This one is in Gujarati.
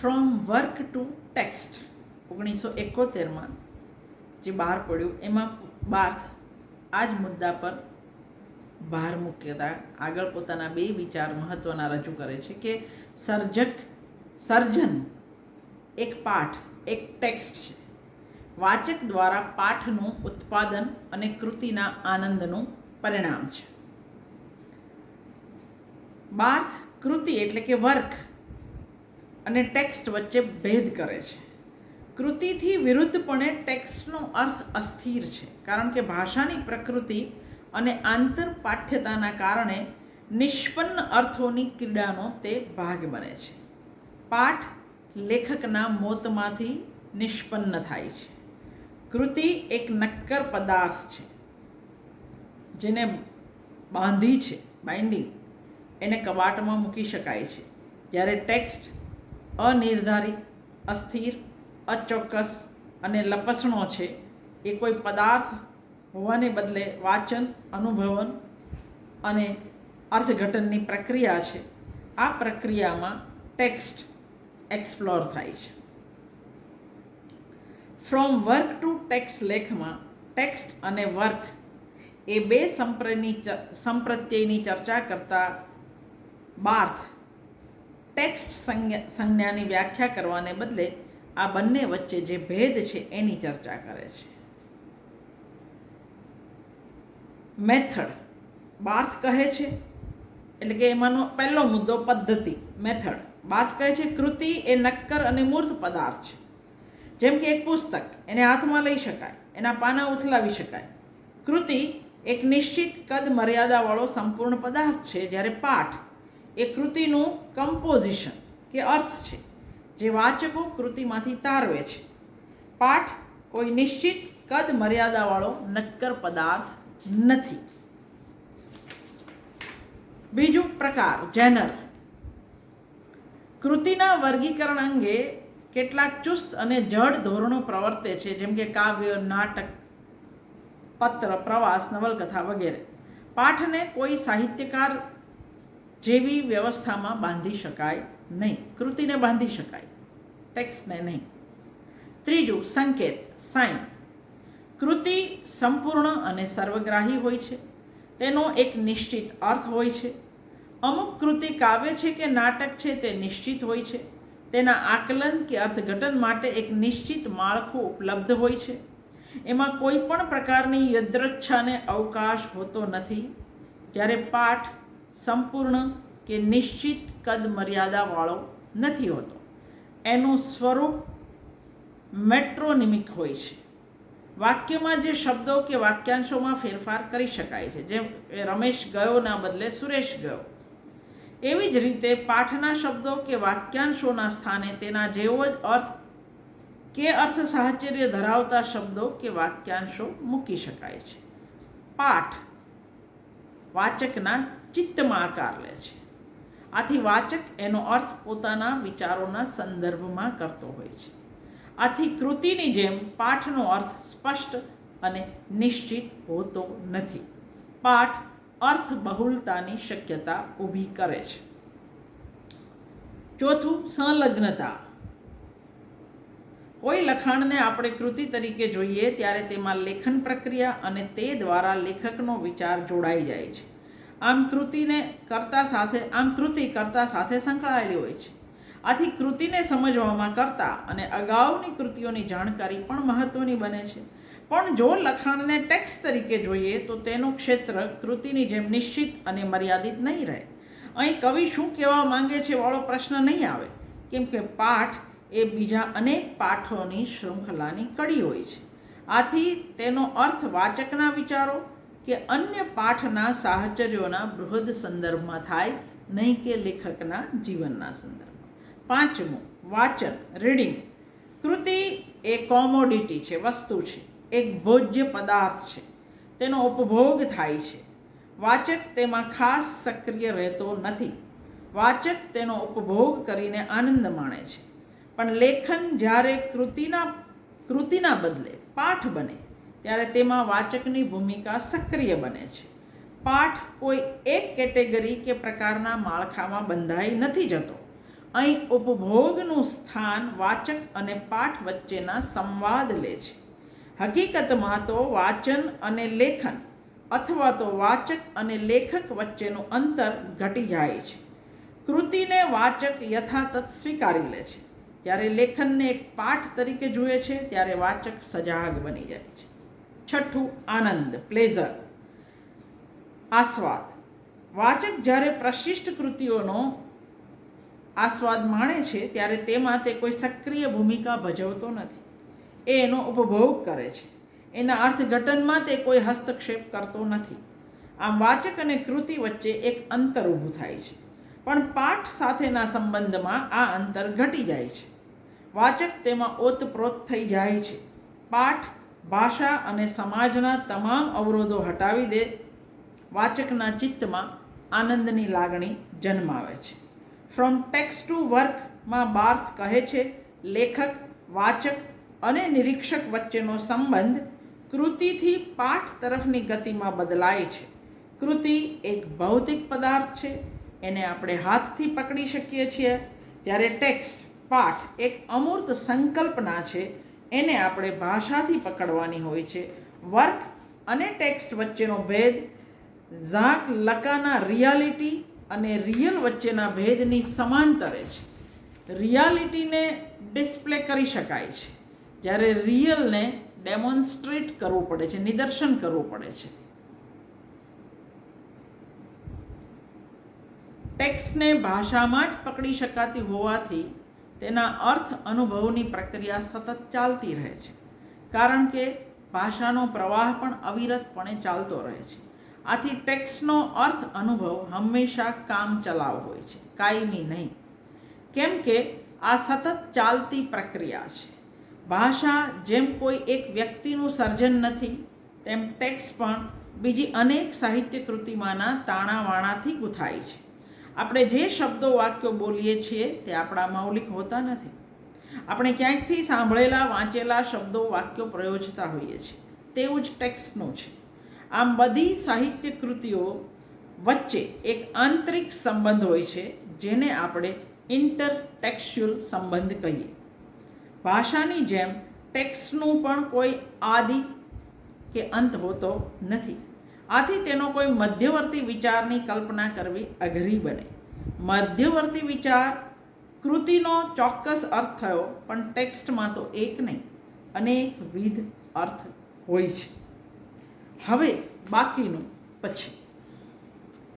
ફ્રોમ વર્ક ટુ ટેક્સ્ટ ઓગણીસો એકોતેરમાં જે બહાર પડ્યું, એમાં બાર્થ આ જ મુદ્દા પર ભાર મૂક્યતા આગળ પોતાના બે વિચાર મહત્ત્વના રજૂ કરે છે કે સર્જક, સર્જન એક પાઠ, એક ટેક્સ્ટ છે. વાચક દ્વારા પાઠનું ઉત્પાદન અને કૃતિના આનંદનું પરિણામ છે. બાર્થ કૃતિ એટલે કે વર્ક. અને ટેક્સ્ટ વચ્ચે ભેદ કરે છે. કૃતિથી વિરુદ્ધપણે ટેક્સ્ટનો અર્થ અસ્થિર છે, કારણ કે ભાષાની પ્રકૃતિ અને આંતરપાઠ્યતાના કારણે નિષ્પન્ન અર્થોની ક્રીડાનો તે ભાગ બને છે. પાઠ લેખકના મોતમાંથી નિષ્પન્ન થાય છે. કૃતિ એક નક્કર પદાર્થ છે, જેને બાંધી છે બાઇન્ડિંગ એને કબાટમાં મૂકી શકાય છે. જ્યારે ટેક્સ્ટ અનિર્ધારિત, અસ્થિર, અચોક્કસ અને લપસણો છે. એ કોઈ પદાર્થ હોવાને બદલે વાચન, અનુભવન અને અર્થઘટનની પ્રક્રિયા છે. આ પ્રક્રિયામાં ટેક્સ્ટ એક્સપ્લોર થાય છે. ફ્રોમ વર્ક ટુ ટેક્સ્ટ લેખમાં ટેક્સ્ટ અને વર્ક એ બે સંપ્રની સંપ્રત્યયની ચર્ચા કરતા બાર્થ ટેક્સ્ટ સંજ્ઞા, સંજ્ઞાની વ્યાખ્યા કરવાને બદલે આ બંને વચ્ચે જે ભેદ છે એની ચર્ચા કરે છે. મેથડ બાર્થ કહે છે, એટલે કે એમાંનો પહેલો મુદ્દો પદ્ધતિ, મેથડ. બાર્થ કહે છે, કૃતિ એ નક્કર અને મૂર્ત પદાર્થ છે. જેમ કે એક પુસ્તક, એને હાથમાં લઈ શકાય, એના પાના ઉથલાવી શકાય. કૃતિ એક નિશ્ચિત કદ મર્યાદાવાળો સંપૂર્ણ પદાર્થ છે, જ્યારે પાઠ એ કૃતિનું કમ્પોઝિશન કે અર્થ છે, જે વાચકો કૃતિમાંથી તારવે છે. પાઠ કોઈ નિશ્ચિત કદ મર્યાદાવાળો નક્કર પદાર્થ નથી. બીજું પ્રકાર, જેનર. કૃતિના વર્ગીકરણ અંગે કેટલાક ચુસ્ત અને જડ ધોરણો પ્રવર્તે છે, જેમ કે કાવ્ય, નાટક, પત્ર, પ્રવાસ, નવલકથા વગેરે. પાઠને કોઈ સાહિત્યકાર જેવી વ્યવસ્થામાં બાંધી શકાય નહીં. કૃતિને બાંધી શકાય, ટેક્સ્ટને નહીં. ત્રીજું, સંકેત સાઇન કૃતિ સંપૂર્ણ અને સર્વગ્રાહી હોય છે. તેનો એક નિશ્ચિત અર્થ હોય છે. અમુક કૃતિ કાવ્ય છે કે નાટક છે તે નિશ્ચિત હોય છે. તેના આકલન કે અર્થઘટન માટે એક નિશ્ચિત માળખું ઉપલબ્ધ હોય છે. એમાં કોઈ પણ પ્રકારની યદ્રચ્છાને અવકાશ હોતો નથી. જ્યારે પાઠ સંપૂર્ણ કે નિશ્ચિત કદ મર્યાદાવાળો નથી હોતો. એનું સ્વરૂપ મેટ્રોનિમિક હોય છે. વાક્યમાં જે શબ્દો કે વાક્યાંશોમાં ફેરફાર કરી શકાય છે, જેમ રમેશ ગયોના બદલે સુરેશ ગયો. એવી જ રીતે પાઠના શબ્દો કે વાક્યાંશોના સ્થાને તેના જેવો જ અર્થ કે અર્થ સાહચર્ય ધરાવતા શબ્દો કે વાક્યાંશો મૂકી શકાય છે. પાઠ વાચકના ચિત્તમાં આકાર લે છે. આથી વાચક એનો અર્થ પોતાના વિચારોના સંદર્ભમાં કરતો હોય છે. આથી કૃતિની જેમ પાઠનો અર્થ સ્પષ્ટ અને નિશ્ચિત હોતો નથી. પાઠ અર્થ બહુલતાની શક્યતા ઊભી કરે છે. ચોથું સંલગ્નતા. કોઈ લખાણને આપણે કૃતિ તરીકે જોઈએ ત્યારે તેમાં લેખન પ્રક્રિયા અને તે દ્વારા લેખકનો વિચાર જોડાઈ જાય છે. આમ કૃતિને કરતા સાથે, આમ કૃતિ કરતા સાથે સંકળાયેલી હોય છે. આથી કૃતિને સમજવામાં કરતા અને અગાઉની કૃતિઓની જાણકારી પણ મહત્ત્વની બને છે. પણ જો લખાણને ટેક્સ્ટ તરીકે જોઈએ તો તેનું ક્ષેત્ર કૃતિની જેમ નિશ્ચિત અને મર્યાદિત નહીં રહે. અહીં કવિ શું કહેવા માંગે છે વાળો પ્રશ્ન નહીં આવે. કેમ કે પાઠ એ બીજા અનેક પાઠોની શૃંખલાની કડી હોય છે. આથી તેનો અર્થ વાચકના વિચારો કે અન્ય પાઠના સાહચર્યોના બૃહદ સંદર્ભમાં થાય નહીં કે લેખકના જીવનના સંદર્ભમાં. પાંચમું વાચન રીડિંગ. કૃતિ એ કોમોડિટી છે, વસ્તુ છે, એક ભોજ્ય પદાર્થ છે. તેનો ઉપભોગ થાય છે. વાચક તેમાં ખાસ સક્રિય રહેતો નથી. વાચક તેનો ઉપભોગ કરીને આનંદ માણે છે. પણ લેખન જ્યારે કૃતિના કૃતિના બદલે પાઠ બને, ત્યારે તેમાં વાચકની ભૂમિકા સક્રિય બને છે. પાઠ કોઈ એક કેટેગરી કે પ્રકારના માળખામાં બંધાઈ નથી જતો. અહીં ઉપભોગનું સ્થાન વાચક અને પાઠ વચ્ચેના સંવાદ લે છે. હકીકતમાં તો વાચન અને લેખન અથવા તો વાચક અને લેખક વચ્ચેનું અંતર ઘટી જાય છે. કૃતિને વાચક યથાતથ સ્વીકારી લે છે. જ્યારે લેખનને એક પાઠ તરીકે જુએ છે, ત્યારે વાચક સજાગ બની જાય છે. છઠ્ઠું, આનંદ પ્લેઝર આસ્વાદ. વાચક જ્યારે પ્રશિષ્ટ કૃતિઓનો આસ્વાદ માણે છે, ત્યારે તેમાં તે કોઈ સક્રિય ભૂમિકા ભજવતો નથી. એ એનો ઉપભોગ કરે છે. એના અર્થઘટનમાં તે કોઈ હસ્તક્ષેપ કરતો નથી. આમ વાચક અને કૃતિ વચ્ચે એક અંતર ઊભું થાય છે. પણ પાઠ સાથેના સંબંધમાં આ અંતર ઘટી જાય છે. વાચક તેમાં ઓતપ્રોત થઈ જાય છે. પાઠ ભાષા અને સમાજના તમામ અવરોધો હટાવી દે, વાચકના ચિત્તમાં આનંદની લાગણી જન્માવે છે. ફ્રોમ ટેક્સ્ટ ટુ વર્કમાં બાર્થ કહે છે, લેખક, વાચક અને નિરીક્ષક વચ્ચેનો સંબંધ કૃતિથી પાઠ તરફની ગતિમાં બદલાય છે. કૃતિ એક ભૌતિક પદાર્થ છે એને આપણે હાથથી પકડી શકીએ છીએ. જ્યારે ટેક્સ્ટ, પાઠ એક અમૂર્ત સંકલ્પના છે, એને આપણે ભાષાથી પકડવાની હોય છે. વર્ક અને ટેક્સ્ટ વચ્ચેનો ભેદ, ઝાક લકાના રિયાલિટી અને રિયલ વચ્ચેના ભેદની સમાંતરે છે. રિયાલિટીને ડિસ્પ્લે કરી શકાય છે. જ્યારે રિયલને ડેમોન્સ્ટ્રેટ કરવું પડે છે, નિદર્શન કરવું પડે છે. ટેક્સ્ટને ભાષામાં જ પકડી શકાતી હોવાથી તેના અર્થ અનુભવની પ્રક્રિયા સતત ચાલતી રહે છે. કારણ કે ભાષાનો પ્રવાહ પણ અવિરતપણે ચાલતો રહે છે. આથી ટેક્સ્ટનો અર્થ અનુભવ હંમેશા કામ ચલાવ હોય છે, કાયમી નહીં. કેમ કે આ સતત ચાલતી પ્રક્રિયા છે. ભાષા જેમ કોઈ એક વ્યક્તિનું સર્જન નથી, તેમ ટેક્સ્ટ પણ બીજી અનેક સાહિત્ય કૃતિમાંના તાણાવાણાથી ગૂંથાય છે. આપણે જે શબ્દો વાક્યો બોલીએ છીએ તે આપણા મૌલિક હોતા નથી. આપણે ક્યાંકથી સાંભળેલા, વાંચેલા શબ્દો, વાક્યો પ્રયોજતા હોઈએ છીએ. તેવું જ ટેક્સ્ટનું છે. આમ બધી સાહિત્ય કૃતિઓ વચ્ચે એક આંતરિક સંબંધ હોય છે, જેને આપણે ઇન્ટરટેક્સ્ચ્યુઅલ સંબંધ કહીએ. ભાષાની જેમ ટેક્સ્ટનું પણ કોઈ આદિ કે અંત હોતો નથી. આથી તેનો કોઈ મધ્યવર્તી વિચારની કલ્પના કરવી અઘરી બને. મધ્યવર્તી વિચાર કૃતિનો ચોક્કસ અર્થ થયો, પણ ટેક્સ્ટમાં તો એક નહીં, અનેકવિધ અર્થ હોય છે. હવે બાકીનું પછી.